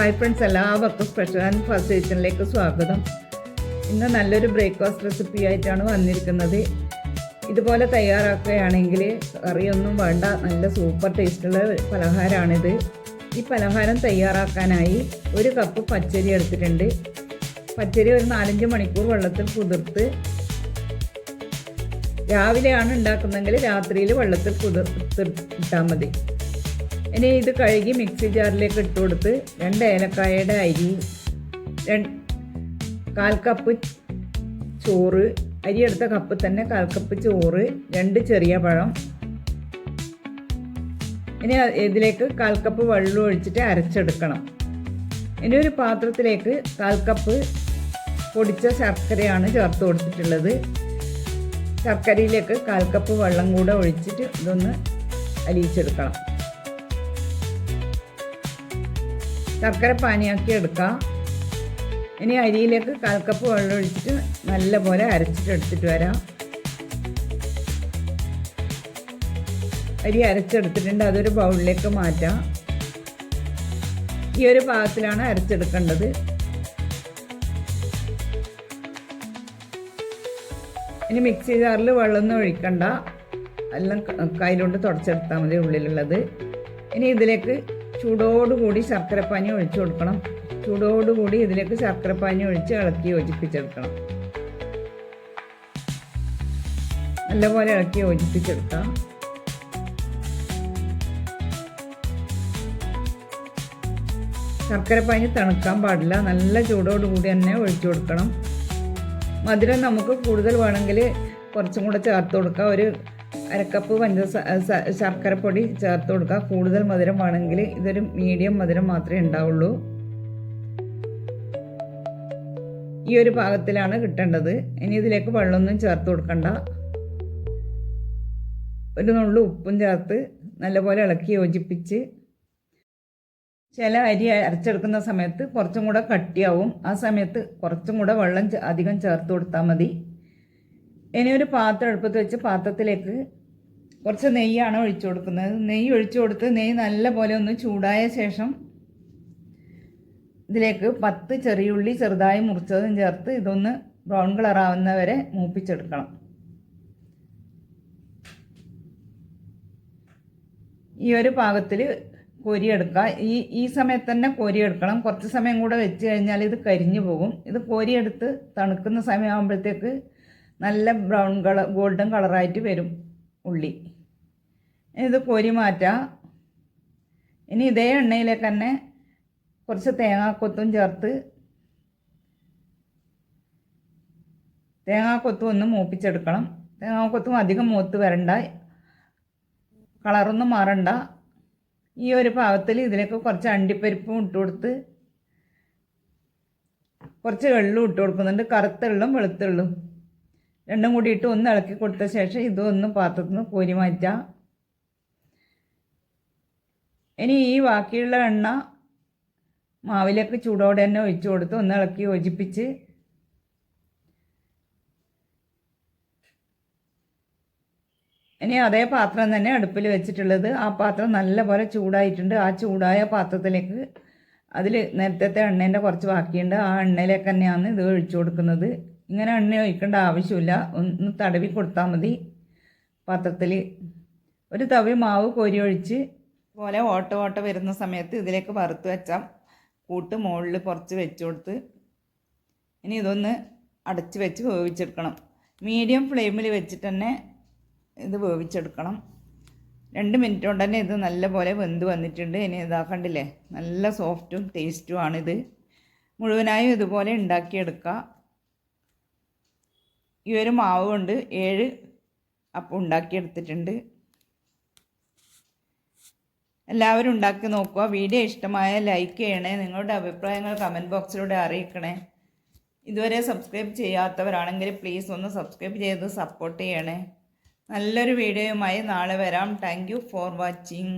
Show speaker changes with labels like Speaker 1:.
Speaker 1: Hi friends എല്ലാവർക്കും special and first കിച്ചണിലേക്ക് സ്വാഗതം. ഇന്ന് നല്ലൊരു ബ്രേക്ക്ഫാസ്റ്റ് റെസിപ്പി ആയിട്ടാണ് വന്നിരിക്കുന്നത്. ഇതുപോലെ തയ്യാറാക്കുകയാണെങ്കിൽ കറിയൊന്നും വേണ്ട നല്ല സൂപ്പർ ടേസ്റ്റുള്ള പലഹാരമാണിത് ഈ പലഹാരം തയ്യാറാക്കാനായി ഒരു കപ്പ് പച്ചരി എടുത്തിട്ടുണ്ട്. പച്ചരി ഒരു നാലഞ്ച് മണിക്കൂർ വെള്ളത്തിൽ കുതിർത്ത് രാവിലെയാണ് ഉണ്ടാക്കുന്നതെങ്കിൽ രാത്രിയിൽ വെള്ളത്തിൽ കുതിർത്തിട്ടാൽ മതി. ഇനി ഇത് കഴുകി മിക്സി ജാറിലേക്ക് ഇട്ട് കൊടുത്ത് രണ്ട് ഏലക്കായയുടെ അരി കാൽ കപ്പ് ചോറ് അരി എടുത്ത കപ്പ് തന്നെ കാൽ കപ്പ് ചോറ് രണ്ട് ചെറിയ പഴം. ഇനി ഇതിലേക്ക് കാൽ കപ്പ് വെള്ളം ഒഴിച്ചിട്ട് അരച്ചെടുക്കണം. ഇനി ഒരു പാത്രത്തിലേക്ക് കാൽ കപ്പ് പൊടിച്ച ശർക്കരയാണ് ചേർത്ത് കൊടുത്തിട്ടുള്ളത്. ശർക്കരയിലേക്ക് കാൽ കപ്പ് വെള്ളം കൂടെ ഒഴിച്ചിട്ട് ഇതൊന്ന് അലിയിച്ചെടുക്കണം. ശർക്കര പാനിയാക്കി എടുക്കാം. ഇനി അരിയിലേക്ക് കാൽക്കപ്പ് കപ്പ് വെള്ളം ഒഴിച്ചിട്ട് നല്ല പോലെ അരച്ചിട്ട് എടുത്തിട്ട് വരാം. അരി അരച്ചെടുത്തിട്ടുണ്ട്. അതൊരു ബൗളിലേക്ക് മാറ്റാം. ഈ ഒരു പാകത്തിലാണ് അരച്ചെടുക്കേണ്ടത്. ഇനി മിക്സി ജാറിൽ വെള്ളമൊന്നും ഒഴിക്കണ്ട. എല്ലാം കയ്യിലോട്ട് തുടച്ചെടുത്താൽ മതി ഉള്ളിലുള്ളത്. ഇനി ഇതിലേക്ക് ചൂടോടുകൂടി ശർക്കരപ്പാനി ഒഴിച്ചു കൊടുക്കണം. ചൂടോടുകൂടി ഇതിലേക്ക് ശർക്കരപ്പാനി ഒഴിച്ച് ഇളക്കി യോജിപ്പിച്ചെടുക്കണം. നല്ലപോലെ ഇളക്കി യോജിപ്പിച്ചെടുക്കാം. ശർക്കരപ്പാനി തണുക്കാൻ പാടില്ല. നല്ല ചൂടോടുകൂടി തന്നെ ഒഴിച്ചു കൊടുക്കണം. മധുരം നമുക്ക് കൂടുതൽ വേണമെങ്കിൽ കുറച്ചും കൂടെ ചേർത്ത് കൊടുക്കാം. ഒരു അരക്കപ്പ് പഞ്ചസാര ശർക്കരപ്പൊടി ചേർത്ത് കൊടുക്കുക. കൂടുതൽ മധുരം വേണമെങ്കിൽ ഇതൊരു മീഡിയം മധുരം മാത്രമേ ഉണ്ടാവുള്ളൂ. ഈ ഒരു പാകത്തിലാണ് കിട്ടേണ്ടത്. ഇനി ഇതിലേക്ക് വെള്ളമൊന്നും ചേർത്ത് കൊടുക്കണ്ട. ഒരു നുള്ളു ഉപ്പും ചേർത്ത് നല്ലപോലെ ഇളക്കി യോജിപ്പിച്ച് ചില അരി അരച്ചെടുക്കുന്ന സമയത്ത് കുറച്ചും കൂടെ കട്ടിയാവും. ആ സമയത്ത് കുറച്ചും കൂടെ വെള്ളം അധികം ചേർത്ത് കൊടുത്താൽ മതി. ഇനി ഒരു പാത്രം എടുപ്പത്ത് വെച്ച് പാത്രത്തിലേക്ക് കുറച്ച് നെയ്യാണ് ഒഴിച്ചു കൊടുക്കുന്നത്. നെയ്യ് ഒഴിച്ചു കൊടുത്ത് നെയ്യ് നല്ല പോലെ ഒന്ന് ചൂടായ ശേഷം ഇതിലേക്ക് പത്ത് ചെറിയുള്ളി ചെറുതായി മുറിച്ചതും ചേർത്ത് ഇതൊന്ന് ബ്രൗൺ കളറാവുന്ന വരെ മൂപ്പിച്ചെടുക്കണം. ഈ ഒരു പാകത്തിൽ കോരിയെടുക്കുക. ഈ ഈ സമയത്ത് തന്നെ കോരിയെടുക്കണം. കുറച്ച് സമയം കൂടെ വെച്ച് കഴിഞ്ഞാൽ ഇത് കരിഞ്ഞു പോകും. ഇത് കോരിയെടുത്ത് തണുക്കുന്ന സമയമാകുമ്പോഴത്തേക്ക് നല്ല ബ്രൗൺ കളർ ഗോൾഡൻ കളറായിട്ട് വരും ഉള്ളി. ഇത് കോരി മാറ്റാം. ഇനി ഇതേ എണ്ണയിലേക്ക് തന്നെ കുറച്ച് തേങ്ങാക്കൊത്തും ചേർത്ത് തേങ്ങാക്കൊത്തും ഒന്ന് മൂപ്പിച്ചെടുക്കണം. തേങ്ങാക്കൊത്തും അധികം മൂത്ത് വരണ്ട. കളറൊന്നും മാറണ്ട. ഈ ഒരു പാകത്തിൽ ഇതിലേക്ക് കുറച്ച് അണ്ടിപ്പരിപ്പും ഇട്ട് കൊടുത്ത് കുറച്ച് വെള്ളം ഇട്ട് കൊടുക്കുന്നുണ്ട്. കറുത്തുള്ളും വെളുത്തുള്ളും രണ്ടും കൂടി ഇട്ട് ഒന്ന് ഇളക്കി കൊടുത്ത ശേഷം ഇതൊന്ന് പാത്രത്തിൽ നിന്ന് കോരി മാറ്റാം ഇനി ഈ ബാക്കിയുള്ള എണ്ണ മാവിലേക്ക് ചൂടോടെ തന്നെ ഒഴിച്ചു കൊടുത്ത് ഒന്ന് ഇളക്കി യോജിപ്പിച്ച് ഇനി അതേ പാത്രം തന്നെ അടുപ്പിൽ വെച്ചിട്ടുള്ളത്. ആ പാത്രം നല്ലപോലെ ചൂടായിട്ടുണ്ട്. ആ ചൂടായ പാത്രത്തിലേക്ക് അതിൽ നേരത്തെ എണ്ണേന്റെ കുറച്ച് ബാക്കിയുണ്ട്. ആ എണ്ണയിലേക്ക് തന്നെയാണ് ഇത് ഒഴിച്ചു കൊടുക്കുന്നത്. ഇങ്ങനെ എണ്ണ ഒഴിക്കേണ്ട ആവശ്യമില്ല. ഒന്ന് തടവി കൊടുത്താൽ മതി പാത്രത്തിൽ ഒരു തവി മാവ് കോരി ഒഴിച്ച് പോലെ ഓട്ട ഓട്ട വരുന്ന സമയത്ത് ഇതിലേക്ക് വറുത്ത് വെച്ചാൽ കൂട്ട് മുകളിൽ കുറച്ച് വെച്ച് കൊടുത്ത് ഇനി ഇതൊന്ന് അടച്ച് വെച്ച് വേവിച്ചെടുക്കണം. മീഡിയം ഫ്ലെയിമിൽ വെച്ചിട്ട് തന്നെ ഇത് വേവിച്ചെടുക്കണം. രണ്ട് മിനിറ്റ് കൊണ്ട് തന്നെ ഇത് നല്ലപോലെ വെന്ത് വന്നിട്ടുണ്ട്. ഇനി ഇതാക്കണ്ടില്ലേ നല്ല സോഫ്റ്റും ടേസ്റ്റുമാണിത് മുഴുവനായും ഇതുപോലെ ഉണ്ടാക്കിയെടുക്കുക ഈ ഒരു മാവ് കൊണ്ട് ഏഴ് അപ്പം ഉണ്ടാക്കിയെടുത്തിട്ടുണ്ട്. എല്ലാവരും ഉണ്ടാക്കി നോക്കുക. വീഡിയോ ഇഷ്ടമായ ലൈക്ക് ചെയ്യണേ. നിങ്ങളുടെ അഭിപ്രായങ്ങൾ കമന്റ് ബോക്സിലൂടെ അറിയിക്കണേ. ഇതുവരെ സബ്സ്ക്രൈബ് ചെയ്യാത്തവരാണെങ്കിൽ പ്ലീസ് ഒന്ന് സബ്സ്ക്രൈബ് ചെയ്ത് സപ്പോർട്ട് ചെയ്യണേ. നല്ലൊരു വീഡിയോയുമായി നാളെ വരാം. Thank for watching